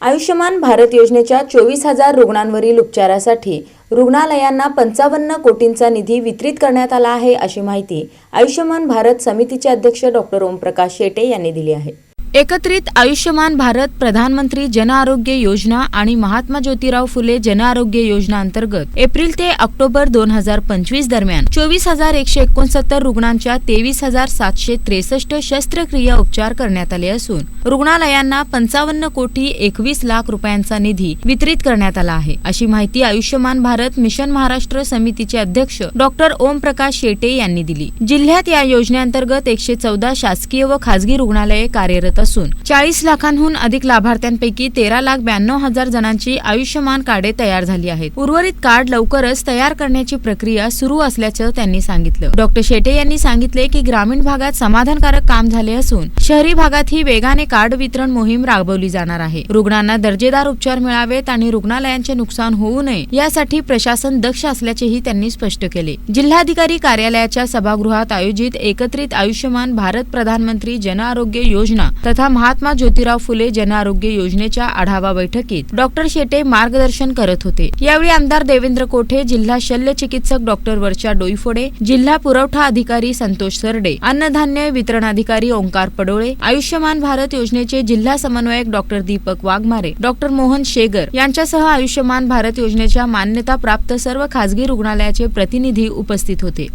आयुष्यमान भारत योजनेच्या चोवीस हजार रुग्णांवरील उपचारासाठी रुग्णालयांना पंचावन्न कोटींचा निधी वितरित करण्यात आला आहे अशी माहिती आयुष्यमान भारत समितीचे अध्यक्ष डॉक्टर ओमप्रकाश शेटे यांनी दिली आहे. एकत्रित आयुष्यमान भारत प्रधानमंत्री जन आरोग्य योजना आणि महात्मा ज्योतिराव फुले जनआरोग्य योजना अंतर्गत एप्रिल ते ऑक्टोबर दोन हजार पंचवीस दरम्यान चोवीस हजार एकशे एकोणसत्तर रुग्णांच्या तेवीस हजार सातशे त्रेसष्ट शस्त्रक्रिया उपचार करण्यात आले असून रुग्णालयांना पंचावन्न कोटी एकवीस लाख रुपयांचा निधी वितरित करण्यात आला आहे. अशी माहिती आयुष्यमान भारत मिशन महाराष्ट्र समितीचे अध्यक्ष डॉक्टर ओम प्रकाश शेटे यांनी दिली. जिल्ह्यात या योजनेअंतर्गत एकशे चौदा शासकीय व खासगी रुग्णालये कार्यरत असून चाळीस लाखांहून अधिक लाभार्थ्यांपैकी तेरा लाख ब्याण्णव हजार जणांची आयुष्यमान कार्डे तयार झाली आहेत. उर्वरित कार्ड लवकरच तयार करण्याची प्रक्रिया सुरू असल्याचं त्यांनी सांगितलं. डॉक्टर शेटे यांनी सांगितले की ग्रामीण भागात समाधानकारक काम झाले असून शहरी भागातही वेगाने कार्ड वितरण मोहीम राबवली जाणार आहे. रुग्णांना दर्जेदार उपचार मिळावेत आणि रुग्णालयांचे नुकसान होऊ नये यासाठी प्रशासन दक्ष असल्याचेही त्यांनी स्पष्ट केले. जिल्हाधिकारी कार्यालयाच्या सभागृहात आयोजित एकत्रित आयुष्यमान भारत प्रधानमंत्री जन आरोग्य योजना तथा महात्मा ज्योतिराव फुले जन आरोग्य योजनेच्या आढावा बैठकीत डॉक्टर शेटे मार्गदर्शन करत होते. यावेळी आमदार देवेंद्र कोठे जिल्हा शल्य चिकित्सक डॉक्टर वर्षा डोईफोडे जिल्हा पुरवठा अधिकारी संतोष सरडे अन्नधान्य वितरणाधिकारी ओंकार पडोळे आयुष्यमान भारत योजनेचे जिल्हा समन्वयक डॉक्टर दीपक वाघमारे डॉक्टर मोहन शेगर यांच्यासह आयुष्यमान भारत योजनेच्या मान्यता प्राप्त सर्व खासगी रुग्णालयाचे प्रतिनिधी उपस्थित होते.